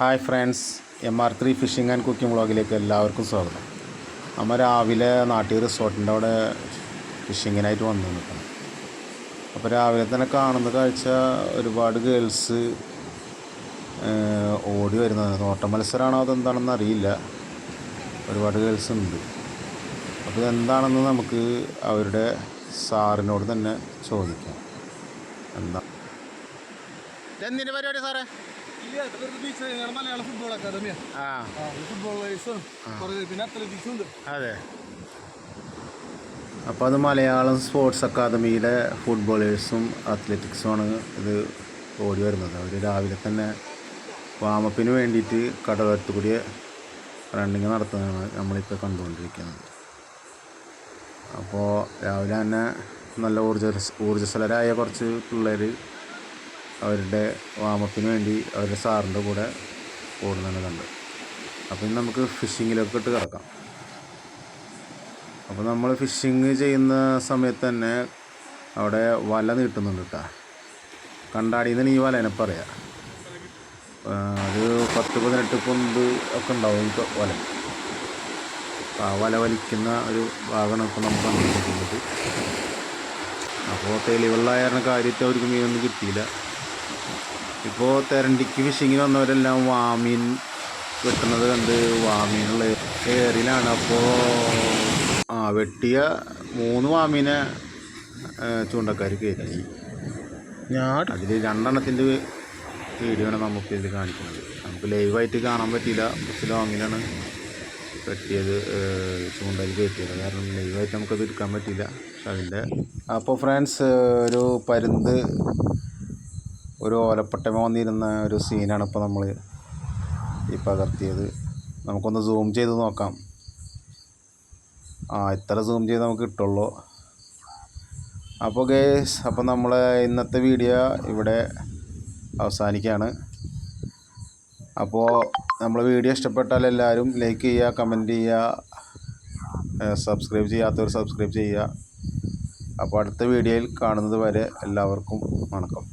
Hi friends M R three fishing and cooking വ്ളോഗിലേക്ക് എല്ലാവർക്കും സ്വാഗതം. നമ്മൾ രാവിലെ നാട്ടിൽ റിസോർട്ടിന്റെ അവിടെ ഫിഷിങ്ങിനായിട്ട് വന്നു നിൽക്കണം അപ്പോൾ രാവിലെ തന്നെ കാണുന്ന കാഴ്ച ഒരുപാട് ഗേൾസ് ഓടി വരുന്നത്. നോട്ട മത്സരമാണോ അതെന്താണെന്ന് അറിയില്ല. ഒരുപാട് ഗേൾസ് ഉണ്ട്. അപ്പോൾ ഇതെന്താണെന്ന് നമുക്ക് അവരുടെ സാറിനോട് തന്നെ ചോദിക്കാം. എന്താ? എന്തിന്റെ പരിപാടി സാറേ? മലയാളം ഫുട്ബോൾ അക്കാദമിയാണ് ഫുട്ബോൾ പിന്നെ അത്ലറ്റിക്സും ഉണ്ട്. അതെ. അപ്പോൾ അത് മലയാളം സ്പോർട്സ് അക്കാദമിയിലെ ഫുട്ബോളേഴ്സും അത്ലറ്റിക്സുമാണ് ഇത് ഓടി വരുന്നത്. അവർ രാവിലെ തന്നെ വാമപ്പിന് വേണ്ടിയിട്ട് കടവത്ത് കൂടിയ റണ്ണിങ് നടത്തുന്നതാണ് നമ്മളിപ്പോൾ കണ്ടുകൊണ്ടിരിക്കുന്നത്. അപ്പോൾ രാവിലെ തന്നെ നല്ല ഊർജ ഊർജസ്വലരായ കുറച്ച് പിള്ളേർ അവരുടെ വാമപ്പിന് വേണ്ടി അവരുടെ സാറിന്റെ കൂടെ ഓടുന്നത് കണ്ട്. അപ്പം ഇനി നമുക്ക് ഫിഷിങ്ങിലൊക്കെ ഇട്ട് കിടക്കാം. അപ്പോൾ നമ്മൾ ഫിഷിങ് ചെയ്യുന്ന സമയത്ത് തന്നെ അവിടെ വല നീട്ടുന്നുണ്ട് കേട്ടോ. കണ്ടാടിയെന്നാണ് ഈ വലേനെ പറയാം. ആ, അത് പത്ത് പതിനെട്ട് പൊന്ത് ഒക്കെ ഉണ്ടാവും ഈ വല. ആ വല വലിക്കുന്ന ഒരു ഭാഗമാണ് നമ്മൾ കണ്ടുപിടിക്കുന്നത്. അപ്പോൾ തെളിവുള്ള കാര്യത്തെ അവർക്ക് മീനൊന്നും കിട്ടിയില്ല. ഇപ്പോൾ തെരണ്ടിക്ക് ഫിഷിങ്ങിന് വന്നവരെല്ലാം വാമീൻ വെട്ടുന്നത് കണ്ട് വാമീനുള്ള ഏറിലാണ്. അപ്പോൾ ആ വെട്ടിയ മൂന്ന് വാമീനെ ചൂണ്ടക്കാർ കയറ്റി. ഞാൻ അതിൽ രണ്ടെണ്ണത്തിന്റെ വീഡിയോ ആണ് നമുക്ക് ഇതിൽ കാണിക്കുന്നത്. നമുക്ക് ലൈവായിട്ട് കാണാൻ പറ്റിയില്ല. കുറച്ച് ലോങ്ങിലാണ് വെട്ടിയത് ചൂണ്ടയിൽ കയറ്റിയത്. കാരണം ലൈവായിട്ട് നമുക്കത് എടുക്കാൻ പറ്റിയില്ല. പക്ഷെ അതിന്റെ അപ്പോൾ ഫ്രണ്ട്സ് ഒരു പരുന്ത് ഒരു ഓലപ്പട്ടമേ വന്നിരുന്ന ഒരു സീനാണ് ഇപ്പോൾ നമ്മൾ ഈ പകർത്തിയത്. നമുക്കൊന്ന് സൂം ചെയ്ത് നോക്കാം. ആ ഇത്ര സൂം ചെയ്ത് നമുക്ക് കിട്ടുള്ളൂ. അപ്പോൾ ഗേസ് അപ്പോൾ നമ്മൾ ഇന്നത്തെ വീഡിയോ ഇവിടെ അവസാനിക്കുകയാണ് അപ്പോൾ നമ്മൾ വീഡിയോ ഇഷ്ടപ്പെട്ടാൽ എല്ലാവരും ലൈക്ക് ചെയ്യുക കമന്റ് ചെയ്യുക സബ്സ്ക്രൈബ് ചെയ്യാത്തവർ സബ്സ്ക്രൈബ് ചെയ്യുക. അപ്പോൾ അടുത്ത വീഡിയോയിൽ കാണുന്നത് വരെ എല്ലാവർക്കും വണക്കം.